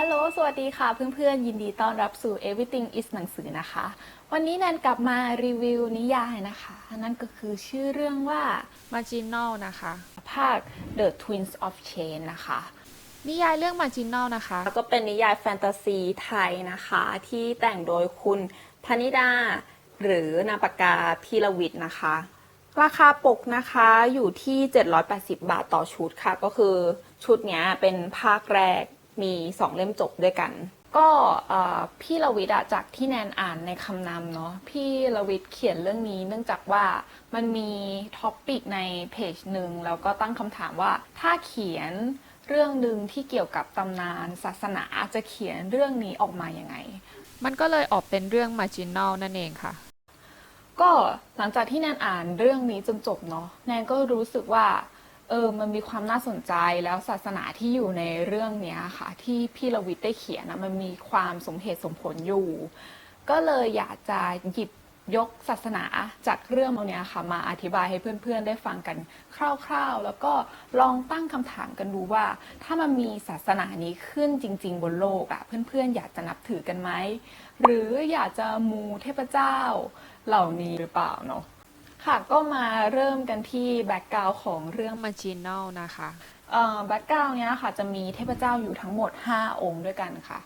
ฮัลโหล สวัสดีค่ะเพื่อนๆ ยินดีต้อนรับสู่ Everything is หนังสือนะคะ วันนี้แนนกลับมารีวิวนิยายนะคะ นั่นก็คือชื่อเรื่องว่า Marginal นะคะ ภาค The Twins of Change นะคะ นิยายเรื่อง Marginal นะคะ แล้วก็เป็นนิยายแฟนตาซีไทยนะคะ ที่แต่งโดยคุณพนิดา หรือนามปากกาพีรวิทย์นะคะ ราคาปกนะคะอยู่ที่ 780 บาทต่อชุดค่ะ ก็คือชุดเนี้ยเป็นภาคแรก มี 2 เล่มจบด้วยกัน ก็เอ่อพี่รวิทย์อะจากที่แนนอ่านในคำนำเนาะพี่รวิทย์เขียนเรื่องนี้เนื่องจากว่ามันมีท็อปปิกในเพจหนึ่งแล้วก็ตั้งคำถามว่าถ้าเขียนเรื่องหนึ่งที่เกี่ยวกับตำนานศาสนาจะเขียนเรื่องนี้ออกมายังไง มันก็เลยออกเป็นเรื่อง Marginal นั่นเองค่ะ ก็หลังจากที่แนนอ่านเรื่องนี้จนจบเนาะแนนก็รู้สึกว่า เออมันมีความน่าสนใจแล้วศาสนาที่อยู่ในเรื่องเนี้ยค่ะ ที่พี่ระวิทย์ได้เขียนนะมันมีความสมเหตุสมผลอยู่ ก็เลยอยากจะหยิบยกศาสนาจากเรื่องเนี้ยค่ะ มาอธิบายให้เพื่อนๆได้ฟังกันคร่าวๆ แล้วก็ลองตั้งคำถามกันดูว่า ถ้ามันมีศาสนานี้ขึ้นจริง ๆ บนโลกอะเพื่อนๆ อยากจะนับถือกันไหมหรืออยากจะมูเทพเจ้าเหล่านี้หรือเปล่าเนาะ ค่ะก็มาเริ่มกันที่แบ็กกราวของเรื่อง Marginal นะคะแบ็กกราวเนี้ยค่ะจะมีเทพเจ้าอยู่ทั้งหมด 5 องค์ด้วยกันค่ะ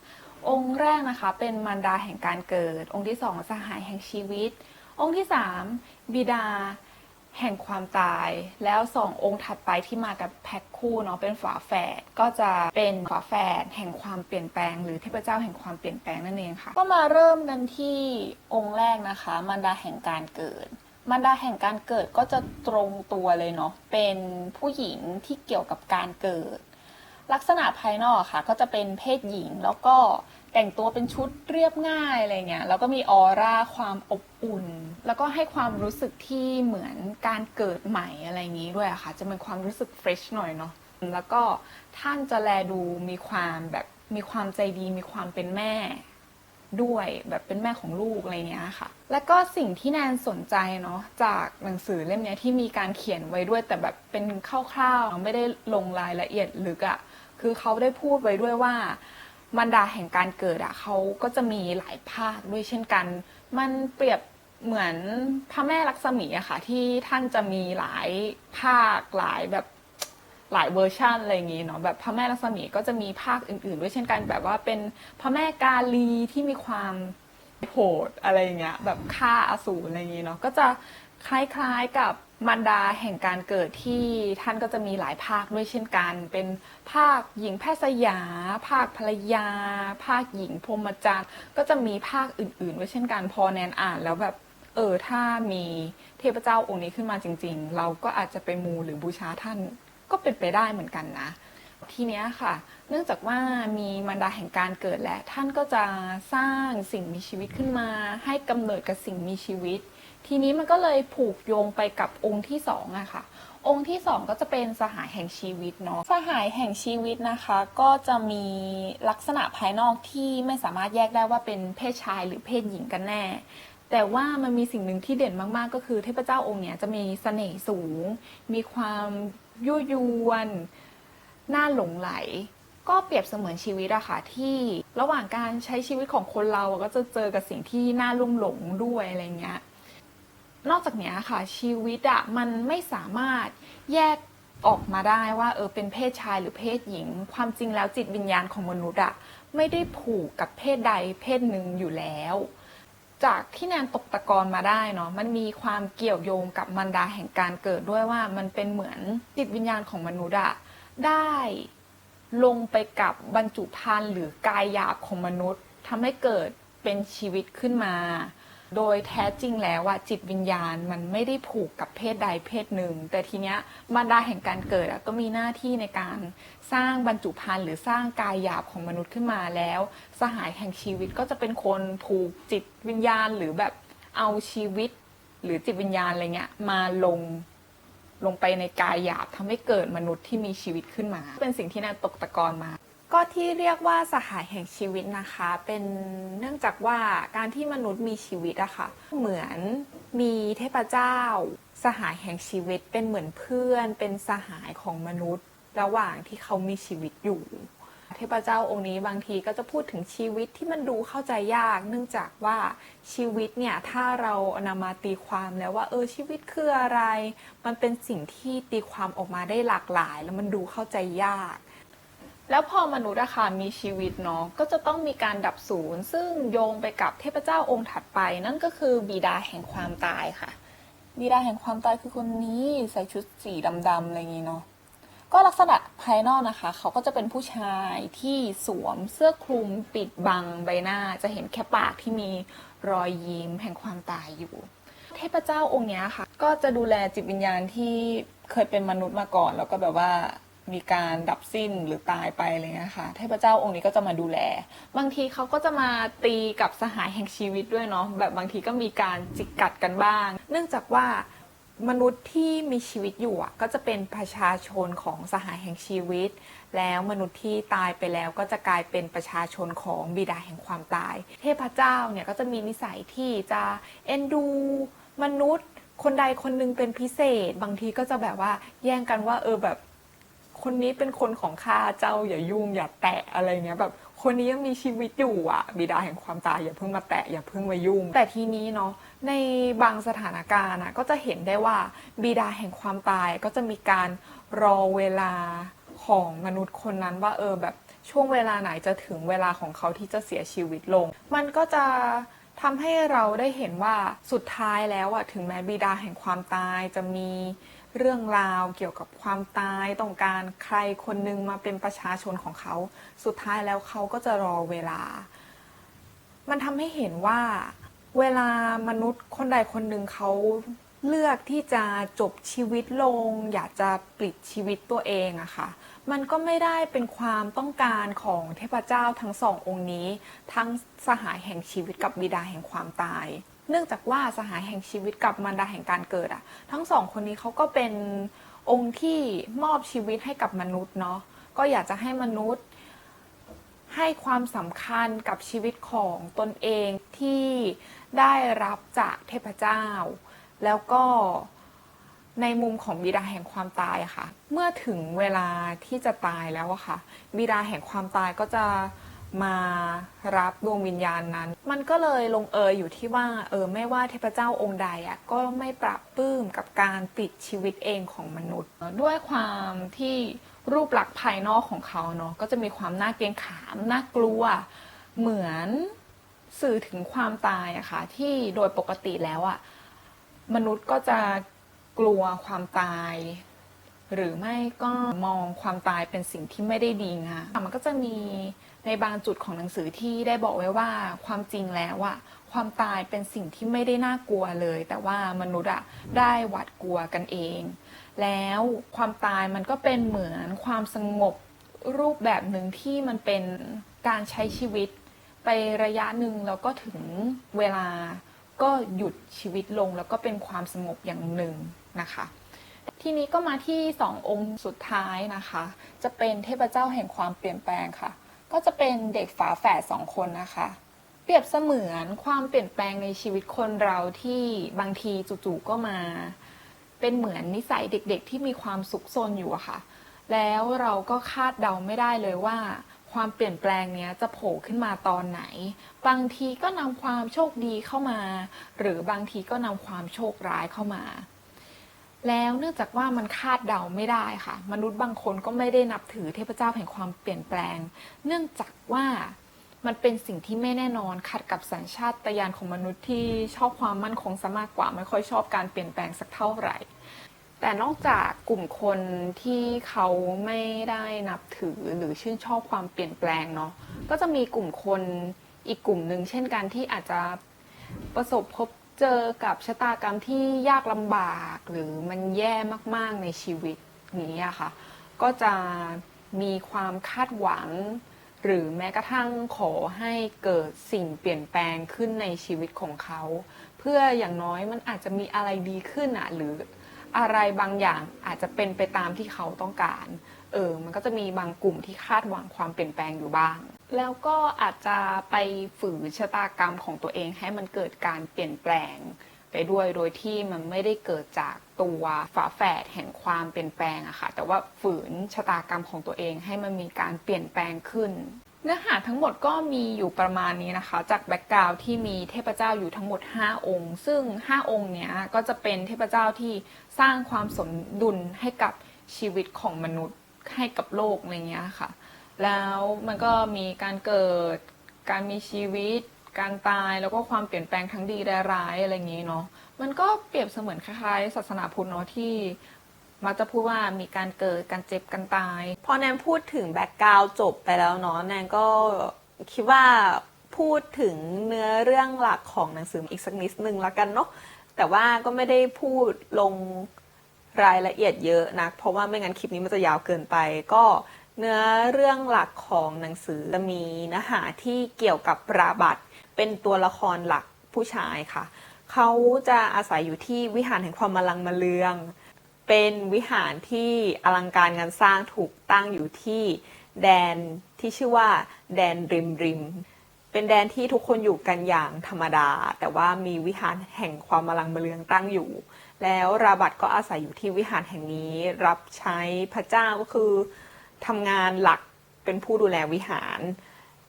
องค์แรกนะคะเป็นมารดาแห่งการเกิด องค์ที่สองสหายแห่งชีวิต องค์ที่สามบิดาแห่งความตาย แล้วสององค์ถัดไปที่มากับแพ็คคู่เนาะเป็นฝาแฝดก็จะเป็นฝาแฝดแห่งความเปลี่ยนแปลง หรือเทพเจ้าแห่งความเปลี่ยนแปลงนั่นเองค่ะ ก็มาเริ่มกันที่องค์แรกนะคะมารดาแห่งการเกิด มารดาแห่งการเกิดก็จะตรงตัวเลยเนาะ เป็นผู้หญิงที่เกี่ยวกับการเกิด ลักษณะภายนอกค่ะ ก็จะเป็นเพศหญิงแล้วก็แต่งตัวเป็นชุดเรียบง่ายอะไรเงี้ย แล้วก็มีออร่าความอบอุ่น แล้วก็ให้ความรู้สึกที่เหมือนการเกิดใหม่อะไรอย่างนี้ด้วยค่ะ จะเป็นความรู้สึกเฟรชหน่อยเนาะ แล้วก็ท่านจะแลดูมีความแบบมีความใจดีมีความเป็นแม่ ด้วยแบบเป็นแม่ของลูกอะไรเงี้ยค่ะ แล้วก็สิ่งที่แนนสนใจเนาะจากหนังสือเล่มนี้ที่มีการเขียนไว้ด้วยแต่แบบเป็นคร่าวๆไม่ได้ลงรายละเอียดลึกอะ่ะคือเขาได้พูดไว้ด้วยว่ามันดาแห่งการเกิดอะเขาก็จะมีหลายภาคด้วยเช่นกัน มันเปรียบเหมือนพระแม่ลักษมีอะค่ะที่ท่านจะมีหลายภาคหลายแบบ หลายเวอร์ชันอะไรอย่างงี้เนาะแบบพระแม่ลักษมีก็จะมีภาคอื่น ๆ ด้วยเช่นกันแบบว่าเป็นพระแม่กาลีที่มีความโหดอะไรอย่างเงี้ยแบบฆ่าอสูรอะไรอย่างงี้เนาะก็จะคล้ายๆกับมารดาแห่งการเกิดที่ท่านก็จะมีหลายภาคด้วยเช่นกัน เป็นภาคหญิงแพทย์สยา ภาคภรรยา ภาคหญิงพรมจาร์ก็จะมีภาคอื่นๆด้วยเช่นกันพอแนนอ่านแล้วแบบเออถ้ามีเทพเจ้าองค์นี้ขึ้นมาจริง ๆ เราก็อาจจะไปมูหรือบูชาท่าน ก็เป็นไปได้เหมือนกันนะ ทีเนี้ยค่ะ เนื่องจากว่ามีมารดาแห่งการเกิดและ ท่านก็จะสร้างสิ่งมีชีวิตขึ้นมา ให้กำเนิดกับสิ่งมีชีวิต ทีนี้มันก็เลยผูกโยงไปกับองค์ที่สองอะค่ะองค์ที่สองก็จะเป็นสหายแห่งชีวิตเนาะสหายแห่งชีวิตนะคะ ก็จะมีลักษณะภายนอกที่ไม่สามารถแยกได้ว่าเป็นเพศชายหรือเพศหญิงกันแน่ แต่ว่ามันมีสิ่งหนึ่งที่เด่นมากๆ ก็คือเทพเจ้าองค์เนี้ยจะมีเสน่ห์สูง มีความยั่วยวนน่าหลงไหล ก็เปรียบเสมือนชีวิตอะค่ะที่ระหว่างการใช้ชีวิตของคนเราก็จะเจอกับสิ่งที่น่าลุ่มหลงด้วยอะไรเงี้ยนอกจากนี้ค่ะชีวิตอะมันไม่สามารถแยกออกมาได้ว่าเออเป็นเพศชายหรือเพศหญิง ความจริงแล้วจิตวิญญาณของมนุษย์อะไม่ได้ผูกกับเพศใดเพศหนึ่งอยู่แล้ว จากที่แนนตกตะกอนมาได้เนาะมันมีความเกี่ยวโยงกับมันดาแห่งการเกิดด้วยว่ามันเป็นเหมือนจิตวิญญาณของมนุษย์อะได้ลงไปกับบรรจุภัณฑ์หรือกายหยาบของมนุษย์ทำให้เกิดเป็นชีวิตขึ้นมา โดยแท้จริงแล้วอะจิตวิญญาณมันไม่ได้ผูกกับเพศใดเพศหนึ่ง แต่ทีเนี้ยมารดาแห่งการเกิดก็มีหน้าที่ในการสร้างบรรจุภัณฑ์หรือสร้างกายหยาบของมนุษย์ขึ้นมาแล้ว สหายแห่งชีวิตก็จะเป็นคนผูกจิตวิญญาณหรือแบบเอาชีวิต หรือจิตวิญญาณอะไรเงี้ยมาลงลงไปในกายหยาบทำให้เกิดมนุษย์ที่มีชีวิตขึ้นมา เป็นสิ่งที่แนนตกตะกอนมา ก็ที่เรียกว่าสหายแห่งชีวิตนะคะ เป็นเนื่องจากว่าการที่มนุษย์มีชีวิตอะค่ะเหมือนมีเทพเจ้า สหายแห่งชีวิตเป็นเหมือนเพื่อน เป็นสหายของมนุษย์ ระหว่างที่เขามีชีวิตอยู่เททพเจ้าองค์นี้บางทีก็จะพูดถึงชีวิตที่มันดูเข้าใจยาก เนื่องจากว่าชีวิตเนี่ยถ้าเรานำมาตีความแล้วว่าเออชีวิตคืออะไร มันเป็นสิ่งที่ตีความออกมาได้หลากหลาย แล้วมันดูเข้าใจยาก แล้วพอมนุษย์อะค่ะมีชีวิตเนาะก็จะต้องมีการดับสูญซึ่งโยงไปกับเทพเจ้าองค์ถัดไป นั่นก็คือบิดาแห่งความตายค่ะ บิดาแห่งความตายคือคนนี้ใส่ชุดสีดำๆอะไรอย่างนี้เนาะก็ลักษณะภายนอกนะคะ เขาก็จะเป็นผู้ชายที่สวมเสื้อคลุมปิดบังใบหน้า จะเห็นแค่ปากที่มีรอยยิ้มแห่งความตายอยู่ เทพเจ้าองค์นี้ค่ะ ก็จะดูแลจิตวิญญาณที่เคยเป็นมนุษย์มาก่อน แล้วก็แบบว่า มีการดับสิ้นหรือตายไปอะไรเงี้ยค่ะเทพเจ้าองค์นี้ก็จะมาดูแล บางทีเขาก็จะมาตีกับสหายแห่งชีวิตด้วยเนาะแบบบางทีก็มีการจิกกัดกันบ้าง เนื่องจากว่ามนุษย์ที่มีชีวิตอยู่อะก็จะเป็นประชาชนของสหายแห่งชีวิต แล้วมนุษย์ที่ตายไปแล้วก็จะกลายเป็นประชาชนของบิดาแห่งความตาย เทพเจ้าเนี่ยก็จะมีนิสัยที่จะเอ็นดู มนุษย์ คนใดคนหนึงเป็นพิเศษ บางทีก็จะแบบว่าแย่งกันว่าเออแบบ คนนี้เป็นคนของข้าเจ้าอย่ายุ่งอย่าแตะอะไรเงี้ยแบบคนนี้ยังมีชีวิตอยู่อะ บิดาแห่งความตายอย่าเพิ่งมาแตะอย่าเพิ่งมายุ่ง แต่ทีนี้เนาะในบางสถานการณ์อะก็จะเห็นได้ว่าบิดาแห่งความตายก็จะมีการรอเวลาของมนุษย์คนนั้นว่าเออแบบช่วงเวลาไหนจะถึงเวลาของเขาที่จะเสียชีวิตลง มันก็จะทำให้เราได้เห็นว่าสุดท้ายแล้วอะถึงแม้บิดาแห่งความตายจะมี เรื่องราวเกี่ยวกับความตายต้องการใครคนหนึ่งมาเป็นประชาชนของเขา สุดท้ายแล้วเขาก็จะรอเวลา มันทำให้เห็นว่า เวลามนุษย์คนใดคนหนึ่งเขาเลือกที่จะจบชีวิตลง อยากจะปลิดชีวิตตัวเองอะค่ะ มันก็ไม่ได้เป็นความต้องการของเทพเจ้าทั้งสององค์นี้ ทั้งสหายแห่งชีวิตกับบิดาแห่งความตาย เนื่องจากว่าสหายแห่งชีวิตกับมารดาแห่งการเกิดอะทั้งสองคนนี้เขาก็เป็นองค์ที่มอบชีวิตให้กับมนุษย์เนาะก็อยากจะให้มนุษย์ ให้ความสำคัญกับชีวิตของตนเองที่ได้รับจากเทพเจ้า แล้วก็ในมุมของบิดาแห่งความตายอะค่ะ เมื่อถึงเวลาที่จะตายแล้วอะค่ะ บิดาแห่งความตายก็จะ มารับดวงวิญญาณนั้น มันก็เลยลงเอยอยู่ที่ว่าเออไม่ว่าเทพเจ้าองค์ใดอะก็ไม่ปรับปื้มกับการปิดชีวิตเองของมนุษย์ ด้วยความที่รูปลักษณ์ภายนอกของเขาเนาะก็จะมีความน่าเกรงขามน่ากลัวเหมือนสื่อถึงความตายอะค่ะที่โดยปกติแล้วอะมนุษย์ก็จะกลัวความตาย หรือไม่ก็มองความตายเป็นสิ่งที่ไม่ได้ดีงามมันก็จะมี ในบางจุดของหนังสือที่ได้บอกไว้ว่าความจริงแล้วอะความตายเป็นสิ่งที่ไม่ได้น่ากลัวเลย แต่ว่ามนุษย์อะได้หวาดกลัวกันเอง แล้วความตายมันก็เป็นเหมือนความสงบรูปแบบหนึ่งที่มันเป็นการใช้ชีวิต ไประยะหนึ่งแล้วก็ถึงเวลาก็หยุดชีวิตลงแล้วก็เป็นความสงบอย่างหนึ่งนะคะ ทีนี้ก็มาที่สององค์สุดท้ายนะคะ จะเป็นเทพเจ้าแห่งความเปลี่ยนแปลงค่ะ ก็จะเป็นเด็กฝาแฝดสองคนนะคะ เปรียบเสมือนความเปลี่ยนแปลงในชีวิตคนเราที่บางทีจู่ๆก็มา เป็นเหมือนนิสัยเด็กๆ ที่มีความสุขซนอยู่อะค่ะ แล้วเราก็คาดเดาไม่ได้เลยว่า ความเปลี่ยนแปลงเนี้ยจะโผล่ขึ้นมาตอนไหน บางทีก็นำความโชคดีเข้ามา หรือบางทีก็นำความโชคร้ายเข้ามา แล้วเนื่องจากว่ามันคาดเดาไม่ได้ค่ะ มนุษย์บางคนก็ไม่ได้นับถือเทพเจ้าแห่งความเปลี่ยนแปลง เนื่องจากว่ามันเป็นสิ่งที่ไม่แน่นอนขัดกับสัญชาตญาณของมนุษย์ที่ชอบความมั่นคงซะมากกว่า ไม่ค่อยชอบการเปลี่ยนแปลงสักเท่าไหร่ แต่นอกจากกลุ่มคนที่เขาไม่ได้นับถือหรือชื่นชอบความเปลี่ยนแปลงเนาะก็จะมีกลุ่มคนอีกกลุ่มหนึ่งเช่นกันที่อาจจะประสบพบ เจอกับชะตากรรมที่ยากลำบากหรือมันแย่มากๆในชีวิตนี้อะค่ะ ก็จะมีความคาดหวัง หรือแม้กระทั่งขอให้เกิดสิ่งเปลี่ยนแปลงขึ้นในชีวิตของเขา เพื่ออย่างน้อยมันอาจจะมีอะไรดีขึ้นอะหรืออะไรบางอย่างอาจจะเป็นไปตามที่เขาต้องการ เออ มันก็จะมีบางกลุ่มที่คาดหวังความเปลี่ยนแปลงอยู่บ้าง แล้วก็อาจจะไปฝืนชะตากรรมของตัวเองให้มันเกิดการเปลี่ยนแปลงไปด้วยโดยที่มันไม่ได้เกิดจากตัวฝาแฝดแห่งความเปลี่ยนแปลงอะค่ะ แต่ว่าฝืนชะตากรรมของตัวเองให้มันมีการเปลี่ยนแปลงขึ้น เนื้อหาทั้งหมดก็มีอยู่ประมาณนี้นะคะ จากแบ็กกราวด์ที่มีเทพเจ้าอยู่ทั้งหมด 5 องค์ ซึ่ง 5 องค์เนี้ยก็จะเป็นเทพเจ้าที่สร้างความสมดุลให้กับชีวิตของมนุษย์ให้กับโลกอะไรเงี้ยค่ะ แล้วมันก็มีการเกิด การมีชีวิต การตายแล้วก็ความเปลี่ยนแปลงทั้งดีและร้ายอะไรอย่างนี้เนาะมันก็เปรียบเสมือนคล้ายๆศาสนาพุทธเนาะที่มักจะพูดว่ามีการเกิดการเจ็บการตาย พอแนนพูดถึงแบ็กกราวจบไปแล้วเนาะแนนก็คิดว่าพูดถึงเนื้อเรื่องหลักของหนังสืออีกสักนิดนึงละกันเนาะแต่ว่าก็ไม่ได้พูดลงรายละเอียดเยอะนะเพราะว่าไม่งั้นคลิปนี้มันจะยาวเกินไป ก็ เนื้อเรื่องหลักของหนังสือจะมีเนื้อหาที่เกี่ยวกับราบัตเป็นตัวละครหลักผู้ชายค่ะ เขาจะอาศัยอยู่ที่วิหารแห่งความมลังมาเลือง เป็นวิหารที่อลังการงานสร้างถูกตั้งอยู่ที่แดนที่ชื่อว่า แดนริมริม เป็นแดนที่ทุกคนอยู่กันอย่างธรรมดา แต่ว่ามีวิหารแห่งความมลังมะเลืองตั้งอยู่ แล้วราบัตก็อาศัยอยู่ที่วิหารแห่งนี้รับใช้พระเจ้าก็คือ ทำงานหลักเป็นผู้ดูแลวิหาร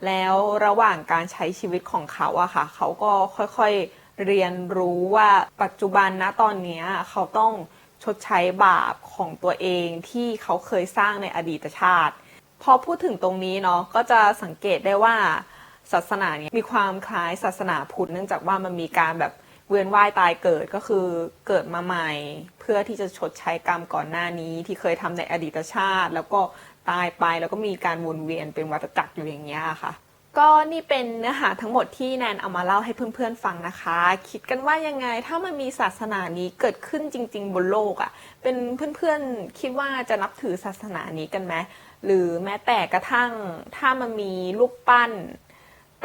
แล้วระหว่างการใช้ชีวิตของเขาอะค่ะ เขาก็ค่อยๆเรียนรู้ว่าปัจจุบันนะตอนนี้เขาต้องชดใช้บาปของตัวเองที่เขาเคยสร้างในอดีตชาติ พอพูดถึงตรงนี้เนาะก็จะสังเกตได้ว่าศาสนาเนี้มีความคล้ายศาสนาพุทธเนื่องจากว่ามันมีการแบบเวียนว่ายตายเกิดก็คือเกิดมาใหม่ เพื่อที่จะชดใช้กรรมก่อนหน้านี้ที่เคยทำในอดีตชาติ แล้วก็ ตายไป แล้วก็มีการวนเวียนเป็นวัฏจักรอยู่อย่างเงี้ยค่ะ ก็นี่เป็นเนื้อหาทั้งหมดที่แนนเอามาเล่าให้เพื่อนๆฟังนะคะ คิดกันว่ายังไงถ้ามันมีศาสนานี้เกิดขึ้นจริง ๆ บนโลกอะ่ะ เป็นเพื่อนๆคิดว่าจะนับถือศาสนานี้กันไหมหรือแม้แต่กระทั่งถ้ามันมีรูปปั้น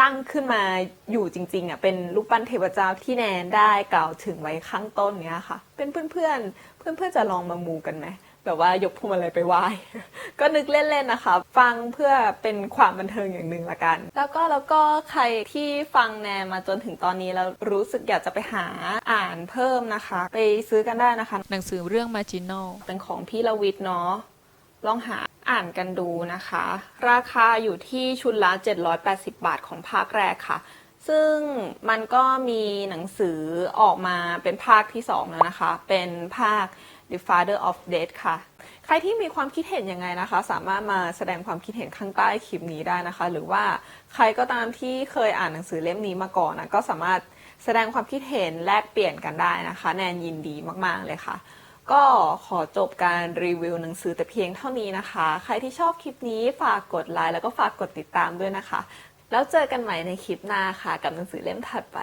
ตั้งขึ้นมาอยู่จริงๆอะเป็นรูปปั้นเทพเจ้าที่แนนได้กล่าวถึงไว้ข้างต้นเนี้ยค่ะ เป็นเพื่อนๆเพื่อนๆจะลองมามูกันไหม แบบว่ายกพวงมาลัยไปไหว้ ก็นึกเล่นๆนะคะ ฟังเพื่อเป็นความบันเทิงอย่างหนึ่งละกัน แล้วก็แล้วก็ใครที่ฟังแนนมาจนถึงตอนนี้แล้วรู้สึกอยากจะไปหาอ่านเพิ่มนะคะ ไปซื้อกันได้นะคะ หนังสือเรื่อง Marginal เป็นของพี่ละวิทย์เนาะลองหาอ่านกันดูนะคะ ราคาอยู่ที่ชุดละ 780 บาทของภาคแรกค่ะ ซึ่งมันก็มีหนังสือออกมาเป็นภาคที่ 2 แล้วนะคะ เป็นภาค The Father of Death ค่ะ ใครที่มีความคิดเห็นยังไงนะคะ สามารถมาแสดงความคิดเห็นข้างใต้คลิปนี้ได้นะคะ หรือว่าใครก็ตามที่เคยอ่านหนังสือเล่มนี้มาก่อนนะก็สามารถแสดงความคิดเห็นแลกเปลี่ยนกันได้นะคะ แนนยินดีมาก ๆ เลยค่ะ ก็ขอจบการรีวิวหนังสือแต่เพียงเท่านี้นะคะ ใครที่ชอบคลิปนี้ฝากกดไลค์แล้วก็ฝากกดติดตามด้วยนะคะ แล้วเจอกันใหม่ในคลิปหน้าค่ะ กับหนังสือเล่มถัดไป